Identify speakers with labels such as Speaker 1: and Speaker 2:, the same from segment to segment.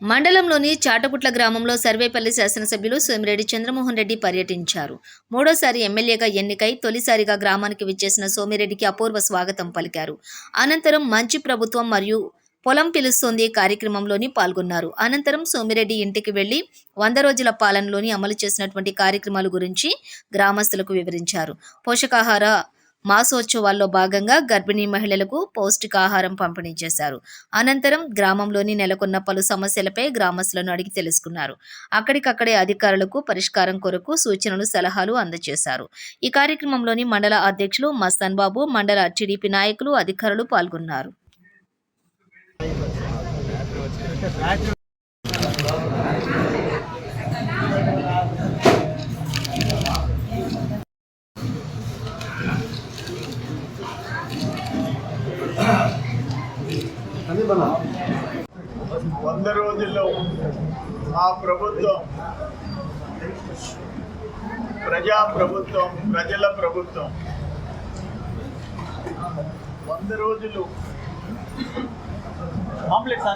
Speaker 1: మండలంలోని చాటపుట్ల గ్రామంలో సర్వేపల్లి శాసనసభ్యులు సోమిరెడ్డి చంద్రమోహన్ రెడ్డి పర్యటించారు. మూడోసారి ఎమ్మెల్యేగా ఎన్నికై తొలిసారిగా గ్రామానికి విచ్చేసిన సోమిరెడ్డికి అపూర్వ స్వాగతం పలికారు. అనంతరం మంచి ప్రభుత్వం మరియు పొలం పిలుస్తోంది కార్యక్రమంలోని పాల్గొన్నారు. అనంతరం సోమిరెడ్డి ఇంటికి వెళ్ళి వంద రోజుల పాలనలోని అమలు చేసినటువంటి కార్యక్రమాల గురించి గ్రామస్తులకు వివరించారు. పోషకాహార మాసోత్సవాల్లో భాగంగా గర్భిణీ మహిళలకు పౌష్టికాహారం పంపిణీ చేశారు. అనంతరం గ్రామంలోని నెలకొన్న పలు సమస్యలపై గ్రామస్తులను అడిగి తెలుసుకున్నారు. అక్కడికక్కడే అధికారులకు పరిష్కారం కొరకు సూచనలు సలహాలు అందజేశారు. ఈ కార్యక్రమంలోని మండల అధ్యక్షులు మస్తాన్ బాబు మండల టీడీపీ నాయకులు అధికారులు పాల్గొన్నారు.
Speaker 2: వంద రోజుల్లో మా ప్రభుత్వం ప్రజా ప్రభుత్వం ప్రజల ప్రభుత్వం వంద రోజులు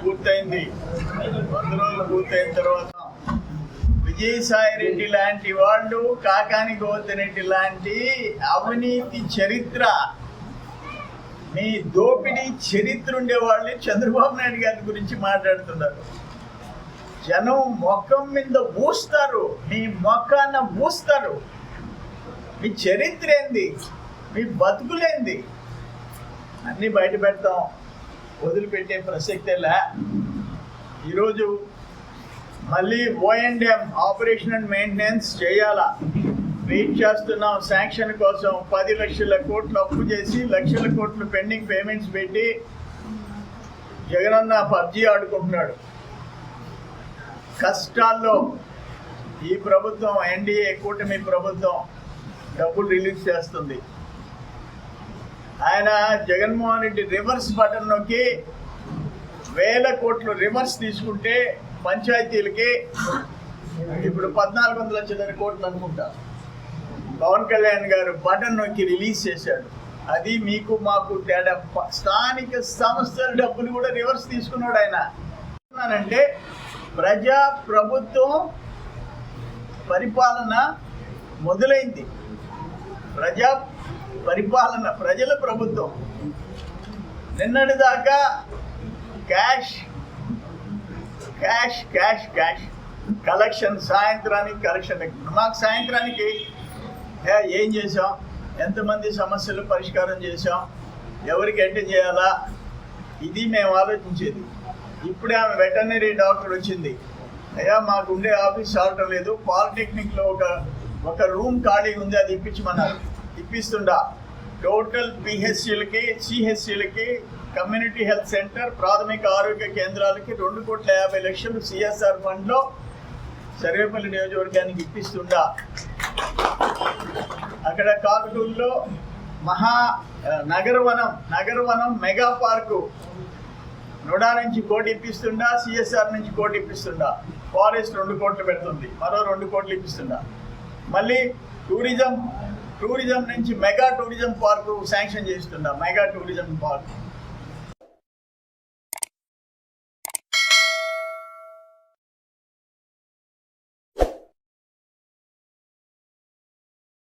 Speaker 2: పూర్తయింది. వంద రోజులు పూర్తయిన తర్వాత విజయసాయి రెడ్డి లాంటి వాళ్ళు కాకాని గోవర్ధన్ లాంటి అవినీతి చరిత్ర మీ దోపిడీ చరిత్ర ఉండేవాళ్ళు చంద్రబాబు నాయుడు గారి గురించి మాట్లాడుతున్నారు. జనం మొఖం మీద ఊస్తారు మీ మొఖాన ఊస్తారు. మీ చరిత్ర ఏంది? మీ బతుకులేంది? అన్నీ బయట పెడతాం. వదిలిపెట్టే ప్రసక్తే లే. ఈరోజు మళ్ళీ O and M operation and maintenance చేయాలా? వెయిట్ చేస్తున్నాం. శాంక్షన్ కోసం పది లక్షల కోట్లు అప్పు చేసి లక్షల కోట్లు పెండింగ్ పేమెంట్స్ పెట్టి జగనన్న పబ్జీ ఆడుకుంటున్నాడు. కష్టాల్లో ఈ ప్రభుత్వం ఎన్డీఏ కూటమి ప్రభుత్వం డబ్బులు రిలీజ్ చేస్తుంది. ఆయన జగన్మోహన్ రెడ్డి రివర్స్ బటన్ నొక్కి వేల కోట్లు రివర్స్ తీసుకుంటే పంచాయతీలకి ఇప్పుడు పద్నాలుగు వందల చిల్లర కోట్లు అనుకుంటా. పవన్ కళ్యాణ్ గారు బటన్ నొక్కి రిలీజ్ చేశాడు. అది మీకు మాకు తేడా. స్థానిక సంస్థల డబ్బులు కూడా రివర్స్ తీసుకున్నాడు ఆయన. అంటే ప్రజా ప్రభుత్వం పరిపాలన మొదలైంది. ప్రజా పరిపాలన ప్రజల ప్రభుత్వం. నిన్నటి దాకా cash cash cash cash. Collection సాయంత్రానికి కలెక్షన్ మాకు సాయంత్రానికి ఏం చేసాం ఎంతమంది సమస్యలు పరిష్కారం చేసాం ఎవరికి ఎట్ట చేయాలా? ఇది మేము ఆలోచించేది. ఇప్పుడే ఆమె వెటర్నరీ డాక్టర్ వచ్చింది. అయ్యా మాకు ఉండే ఆఫీస్ చాలటం లేదు. పాలిటెక్నిక్లో ఒక ఒక రూమ్ ఖాళీ ఉంది అది ఇప్పించమన్నారు. ఇప్పిస్తుండా. టోటల్ పిహెచ్సిలకి సిహెచ్సిలకి కమ్యూనిటీ హెల్త్ సెంటర్ ప్రాథమిక ఆరోగ్య కేంద్రాలకి రెండు కోట్ల యాభై లక్షలు సిఎస్ఆర్ ఫండ్లో సర్వేపల్లి నియోజకవర్గానికి ఇప్పిస్తుండా. అక్కడ కాకుటూరులో మహా నగరవనం నగరవనం మెగా పార్కు. నుడా నుంచి కోటి ఇప్పిస్తుండా సిఎస్ఆర్ నుంచి కోటి ఇప్పిస్తుండా. ఫారెస్ట్ రెండు కోట్లు పెడుతుంది మరో రెండు కోట్లు ఇప్పిస్తుండా. మళ్ళీ టూరిజం టూరిజం నుంచి మెగా టూరిజం పార్కు శాంక్షన్ చేస్తుండా మెగా టూరిజం పార్క్.